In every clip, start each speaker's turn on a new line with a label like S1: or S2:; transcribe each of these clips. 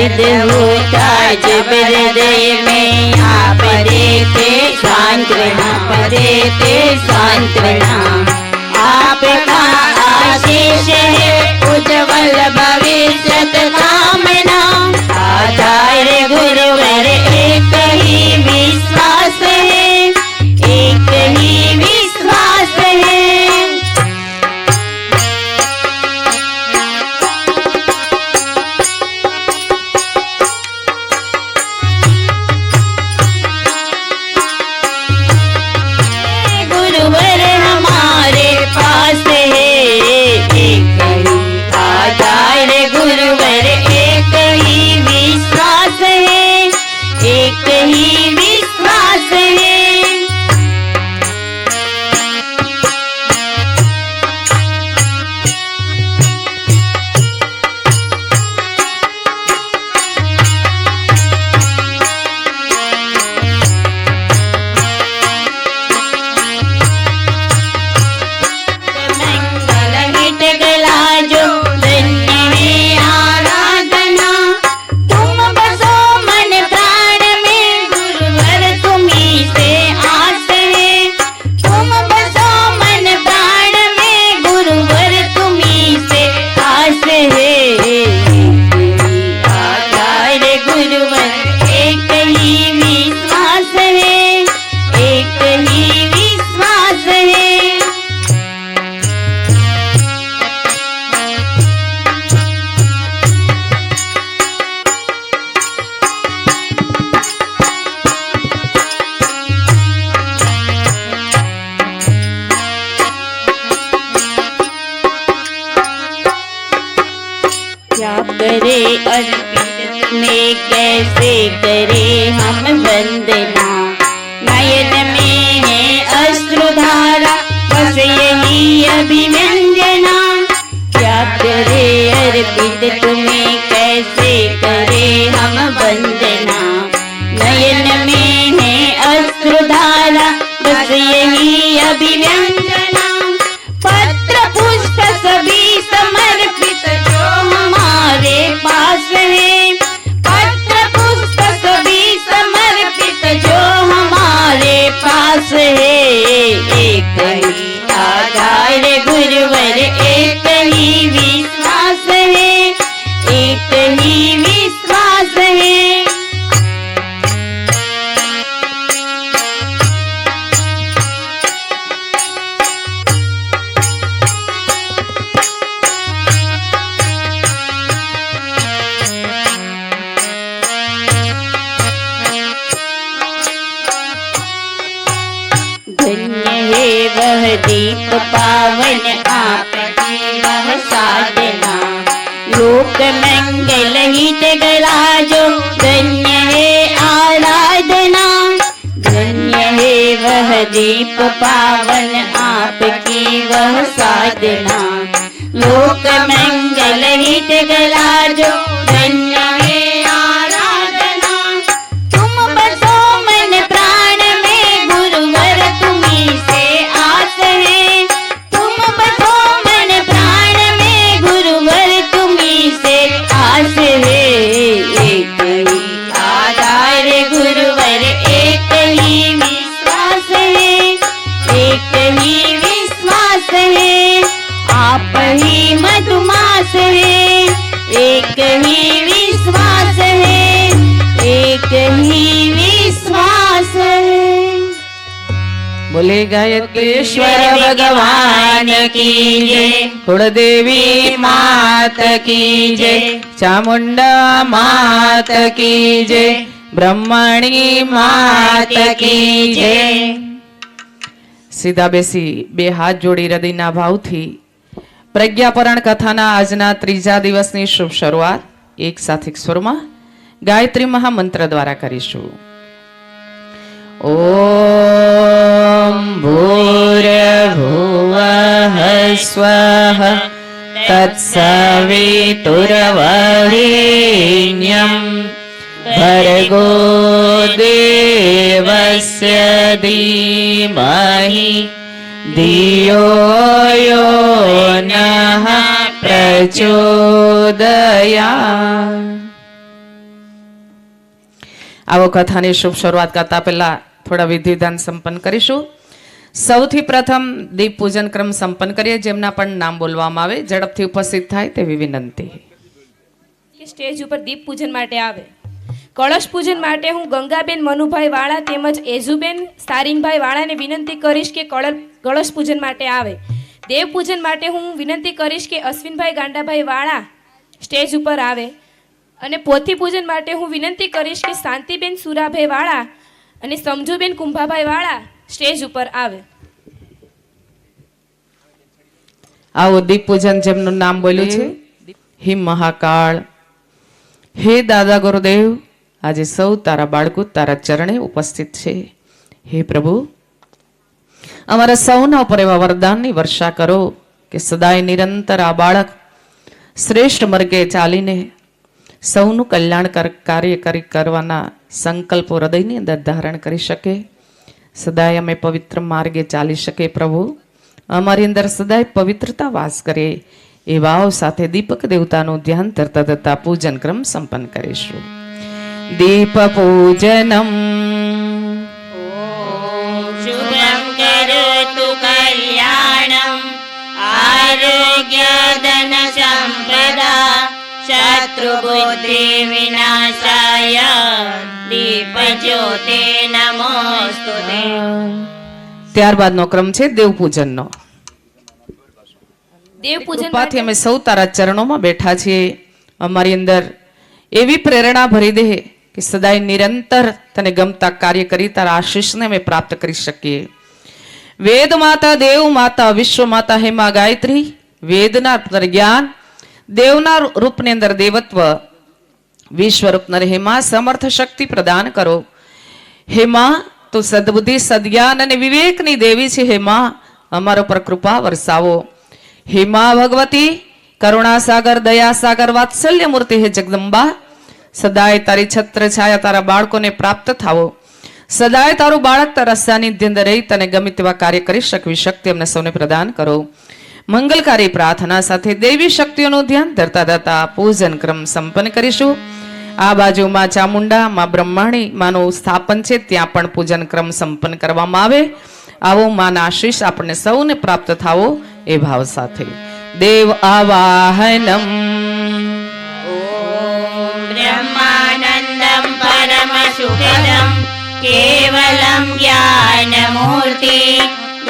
S1: अद्भुत जब हृदय सांत्वना आपका आशीष है उज्जवल भविष्य कामना। आधार विश्वास। तुम्हें कैसे करे हम वंदना नयन में है अश्रुधारा बस यही अभिव्यंजना पत्र पुष्प सभी समर्पित जो हमारे पास है पत्र पुष्प सभी समर्पित जो हमारे पास है एक ही आधार दीप पावन आपकी वह साधना लोक मंगल हित गला जो
S2: बोले गायत्रेश्वर भगवान की जय कुलदेवी मात की जय चामुंडा मात की जय બ્રહ્મણી માત કી જય સીધા બેસી બે હાથ જોડી હૃદયના ભાવથી પ્રજ્ઞાપરણ કથાના આજના ત્રીજા દિવસની શુભ શરૂઆત એક સાથે સ્વરમાં ગાયત્રી મહામંત્ર દ્વારા કરીશું ॐ भूर्भुवः स्वः तत्सवितुर्वरेण्यम् भर्गो देवस्य धीमहि धियो यो नः प्रचोदयात् આવો કથાની શુભ શરૂઆત કરતા પહેલા થોડા વિધિવિધાન સંપન્ન કરીશું. સૌથી પ્રથમ દીપ પૂજન ક્રમ સંપન્ન કરીએ, જેમના પણ નામ બોલવામાં આવે, ઝડપથી ઉપસ્થિત થાય તેવી વિનંતી.
S3: સ્ટેજ ઉપર દીપ પૂજન માટે આવે. કળશ પૂજન માટે હું ગંગાબેન, મનુભાઈ વાળા તેમજ એઝુબેન સારિંગભાઈ વાળાને વિનંતી કરીશ કે કળ કળશ પૂજન માટે આવે. દેવ પૂજન માટે હું વિનંતી કરીશ કે અશ્વિનભાઈ ગાંડાભાઈ વાળા સ્ટેજ ઉપર આવે. અને પોથી પૂજન માટે હું વિનંતી કરીશ કે શાંતિબેન સુરાભાઈ વાળા અને સમજુબેન કુંભાભાઈ વાળા સ્ટેજ ઉપર આવે.
S2: આવો દીપ પૂજન જેમનું નામ બોલ્યું છે? હે મહાકાળ. હે દાદા ગુરુદેવ આજે સૌ તારા બાળકો તારા ચરણે ઉપસ્થિત છે. હે પ્રભુ અમારા સૌના ઉપર એવા વરદાનની વર્ષા કરો કે સદાય નિરંતર આ બાળક શ્રેષ્ઠ માર્ગે ચાલીને સૌનું કલ્યાણકાર કાર્ય કરી, કરવાના સંકલ્પો હૃદયની અંદર ધારણ કરી શકે. સદાય અમે પવિત્ર માર્ગે ચાલી શકે પ્રભુ. અમારી અંદર સદાય પવિત્રતા વાસ કરે એ વાવ સાથે દીપક દેવતાનું ધ્યાન ધરતા ધરતા પૂજન ક્રમ સંપન્ન કરીશું. દીપ પૂજનમ.
S1: કલ્યાણમ આરોગ્ય ધન સંપદા शत्रुबुद्धि विनाशाय दीपज्योते नमोऽस्तु ते
S2: ત્યારબાદનો ક્રમ છે દેવ પૂજનનો
S3: દેવ પૂજન
S2: કૃપાથી અમે સૌ તારા ચરણોમાં બેઠા છીએ અમારી અંદર એવી પ્રેરણા ભરી દે કે સદાય નિરંતર તને ગમતા કાર્ય કરી તારા આશીષને અમે પ્રાપ્ત કરી શકીએ વેદ માતા દેવ માતા વિશ્વ માતા હેમા ગાયત્રી વેદના અંદર જ્ઞાન દેવના રૂપની અંદર દેવત્વ વિશ્વરૂપ નર હેમા સમર્થ શક્તિ પ્રદાન કરો. હેમા તો સદબુદ્ધિ સદજ્ઞાન અને વિવેકની દેવી છે. હેમા અમારા પર કૃપા વરસાવો. હેમા ભગવતી કરુણાસાગર દયાસાગર વાત્સલ્ય મૂર્તિ હે જગદંબા. સદાય તારી છત્ર છાયા તારા બાળકોને પ્રાપ્ત થાવો. સદાય તારું બાળક તારા સાનિધ્ય રહી તને ગમે તેવા કાર્ય કરી શકવી. શક્તિ અમને સૌને પ્રદાન કરો. મંગલકારી પ્રાર્થના સાથે દૈવી શક્તિઓનું ધ્યાન ધરતા ધરતા પૂજન ક્રમ સંપન્ન કરીશું. આ બાજુ માં ચામુંડા, માં બ્રહ્માણી, માનું સ્થાપન છે, ત્યાં પણ પૂજન ક્રમ સંપન્ન કરવામાં આવે. આવો માના આશીષ આપણને સૌને પ્રાપ્ત થાવો એ ભાવ સાથે. દેવ આવાહનમ.
S1: બ્રહ્માનંદમ કેવલમ જ્ઞાનમૂર્તિ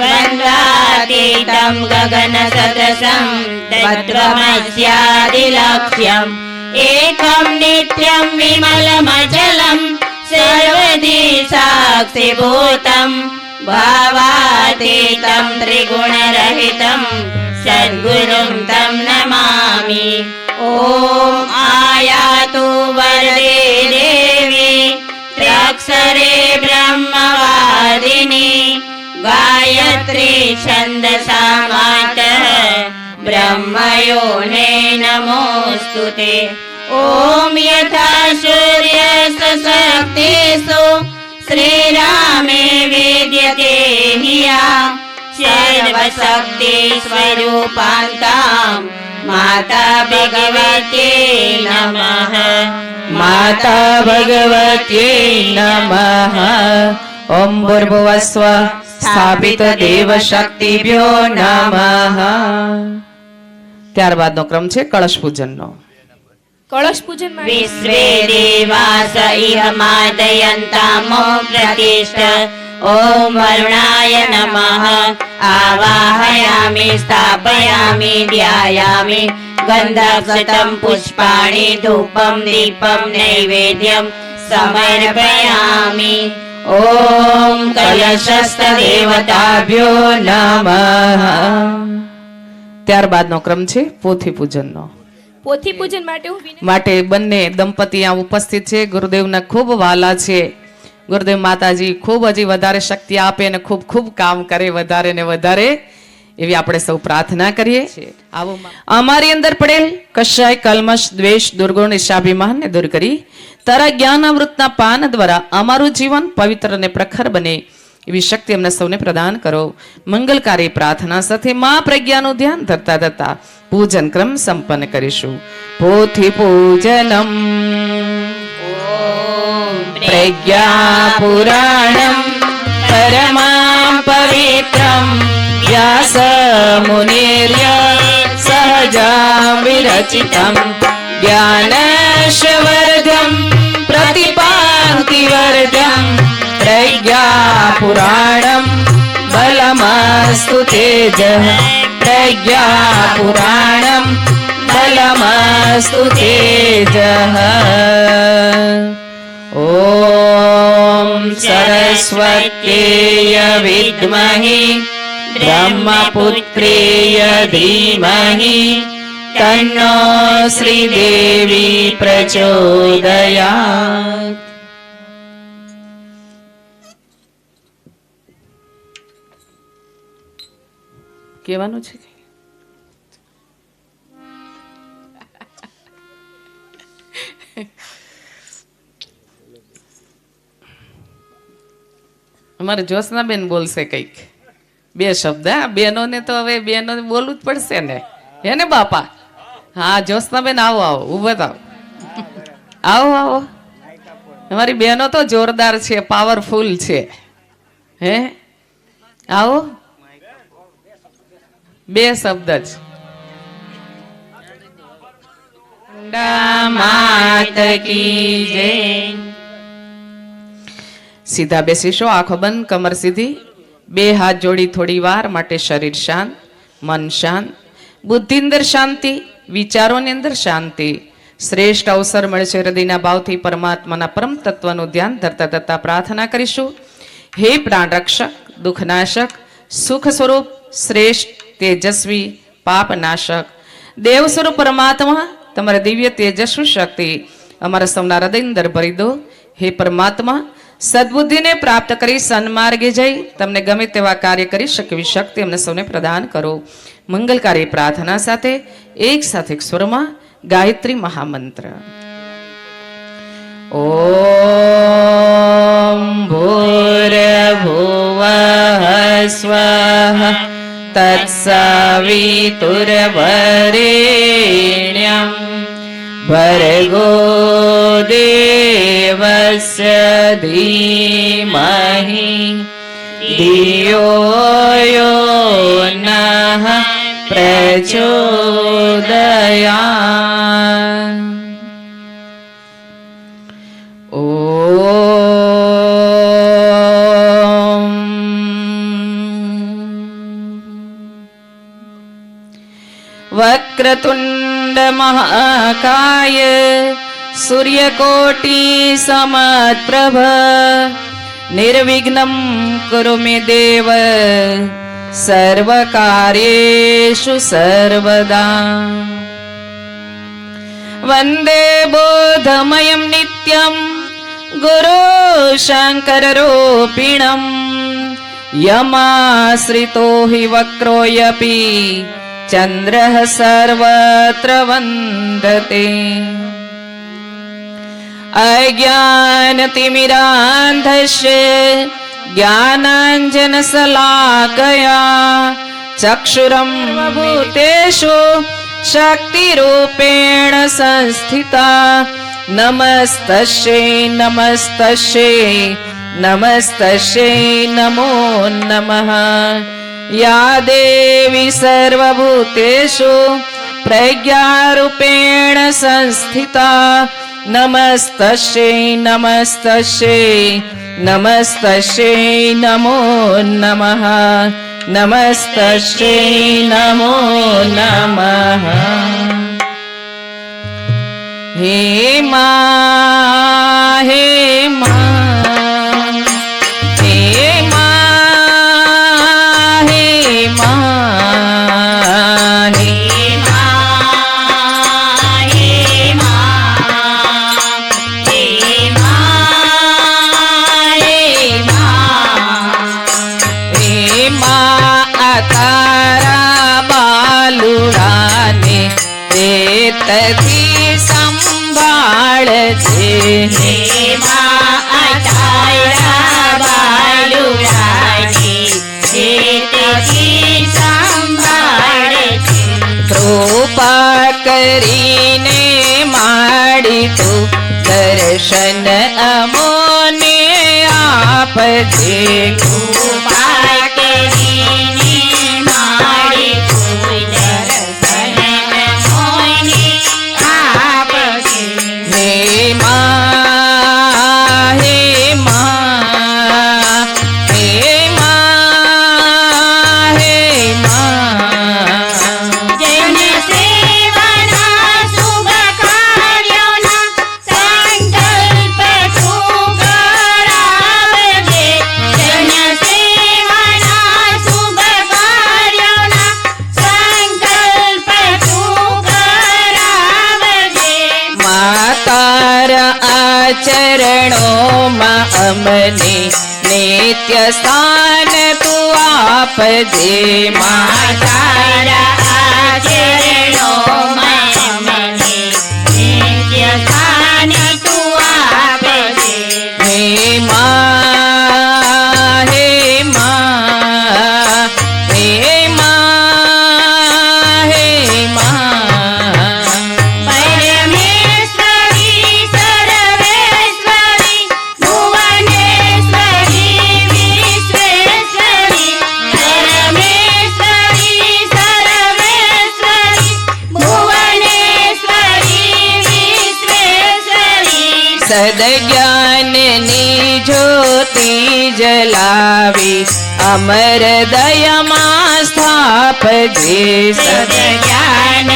S1: द्वन्द्वातीतं गगनसदसं तत्त्वमस्यादिलक्ष्यम् एकं नित्यं विमलमचलं सर्वदि साक्षिभूतं भावातीतं त्रिगुणरहितं सद्गुरुं तं नमामि। ॐ आयातु वरदे देवी ब्रह्मवादिनी गायत्री छन्दसा ब्रह्मयोने नमोऽस्तु ते। ॐ यथा सूर्यस शक्तिसु श्रीरामे वेद्यते हिया। सर्वशक्तिस्वरूपान्ताम् माता भगवते नमः।
S2: माता भगवते नमः। ॐ भूर्भुवस्व સ્થાપિત દેવ શક્તિભ્યો નમઃ. ત્યારબાદનો ક્રમ છે કળશ પૂજનનો.
S3: કળશ પૂજન
S1: વિશ્વે દેવાસ ઇહ માદયંતામો પ્રતિષ્ઠ. ઓમ વરુણાય નમઃ. આવાહયામિ સ્થાપયામિ ધ્યાયામિ ગંધાક્ષતમ પુષ્પાણી ધૂપમ દીપમ નૈવેદ્યમ સમર્પયામિ. ॐ કલશસ્તદેવતાભ્યો
S2: નમઃ ત્યારબાદનો ક્રમ છે પોથી પૂજનનો
S3: પોથી પૂજન માટે
S2: બંને દંપતી આ ઉપસ્થિત છે. ગુરુદેવના ખૂબ વાલા છે. ગુરુદેવ માતાજી ખૂબ હજી વધારે શક્તિ આપે અને ખૂબ ખૂબ કામ કરે વધારે ને વધારે. એવી આપણે સૌ પ્રાર્થના કરીએ. આવો અમારી અંદર પડેલ કશાય કલમશ દ્વેષ દુર્ગુણ ઈશાભિમાનને દૂર કરી તારા જ્ઞાનામૃતના પાન દ્વારા અમારું જીવન પવિત્ર અને પ્રખર બને એવી શક્તિ અમને સૌને પ્રદાન કરો. મંગલકારી પ્રાર્થના સાથે મા પ્રજ્ઞાનું ધ્યાન ધરતા ધરતા પૂજન ક્રમ સંપન્ન કરીશું. પોથી પૂજનમ.
S1: પ્રજ્ઞા
S2: પુરાણમ પરમા પવિત્રમ. વ્યાસ મુનિર્ય સહજા વિરચિતમ. જ્ઞાન શિવ बलमस्तु तेजः। प्रज्ञापुराणं बलमस्तु तेजः। ॐ सरस्वत्येय विद्महि ब्रह्मपुत्रेय धीमहि तन्नो श्रीदेवी प्रचोदयात् કહેવાનું છે અમારે જ્યોત્સનાબેન બોલશે કંઈક. બે શબ્દ, હા? બેનોને તો હવે બેનો બોલવું જ પડશે ને. હે ને બાપા? હા, જ્યોત્સનાબેન, આવો આવો, ઊભો થાવ. આવો આવો. અમારી બહેનો તો જોરદાર છે પાવરફુલ છે. હે? આવો. બે શબ્દ જ. સીધા બેસીશો આંખો બંધ કમર સીધી. બે હાથ જોડી થોડી વાર માટે શરીર શાંત મન શાંત. બુદ્ધિ અંદર શાંતિ વિચારોની અંદર શાંતિ. શ્રેષ્ઠ અવસર મળશે હૃદયના ભાવથી પરમાત્માના પરમ તત્વનું ધ્યાન ધરતા ધરતા પ્રાર્થના કરીશું. હે પ્રાણ રક્ષક દુઃખનાશક સુખ સ્વરૂપ શ્રેષ્ઠ તેજસ્વી પાપનાશક. દેવ સ્વરૂપ પરમાત્મા, તમારા દિવ્ય તેજસ્વી શક્તિ અમારા સૌના હૃદય અંદર ભરી દો. હે પરમાત્મા, સદબુદ્ધિને પ્રાપ્ત કરી સન્માર્ગે જઈ, તમને ગમે તેવા કાર્ય કરી શકવી શક્તિ અમને સૌને પ્રદાન કરો. મંગલકારી પ્રાર્થના સાથે, એક સાથે સ્વરમાં, ગાયત્રી મહામંત્ર. ઓ ભૂર ભુવ સ્વાહા तत्सवितुर्वरेण्यं भर्गो देवस्य धीमहि धियो यो नः प्रचोदयात् वक्रतुण्डमहाकाय सूर्यकोटिसमत्प्रभ समप्रभ कुरु मे देव सर्वकार्येषु सर्वदा। वन्दे बोधमयम् नित्यम् गुरुशङ्कररूपिणम् यमाश्रितो हि वक्रोऽपि चन्द्रः सर्वत्र वन्दते। अज्ञानतिमिरान्धस्य ज्ञानाञ्जनसलागया चक्षुरम् भूतेषु शक्तिरूपेण संस्थिता। नमस्तस्यै नमस्तस्यै नमस्तस्यै नमो नमः। या देवी सर्वभूतेषु प्रज्ञारूपेण संस्थिता। नमस्तस्यै नमस्तस्यै नमस्तस्यै नमो नमः। नमस्तस्यै नमो नमः। हे मा हे मा। તારા બાલુડાને રેતથી સંભાળ છે કૃપા કરીને માડી તું દર્શન અમોને આપજે.
S1: કૃપા
S2: ચરણોમાં અમને નિત્ય સ્થાન તું આપજે. માતા
S1: તારા ચરણોમાં
S2: ज्ञानी ज्योति जलावी। अमर दयामा स्थापदे स
S1: ज्ञान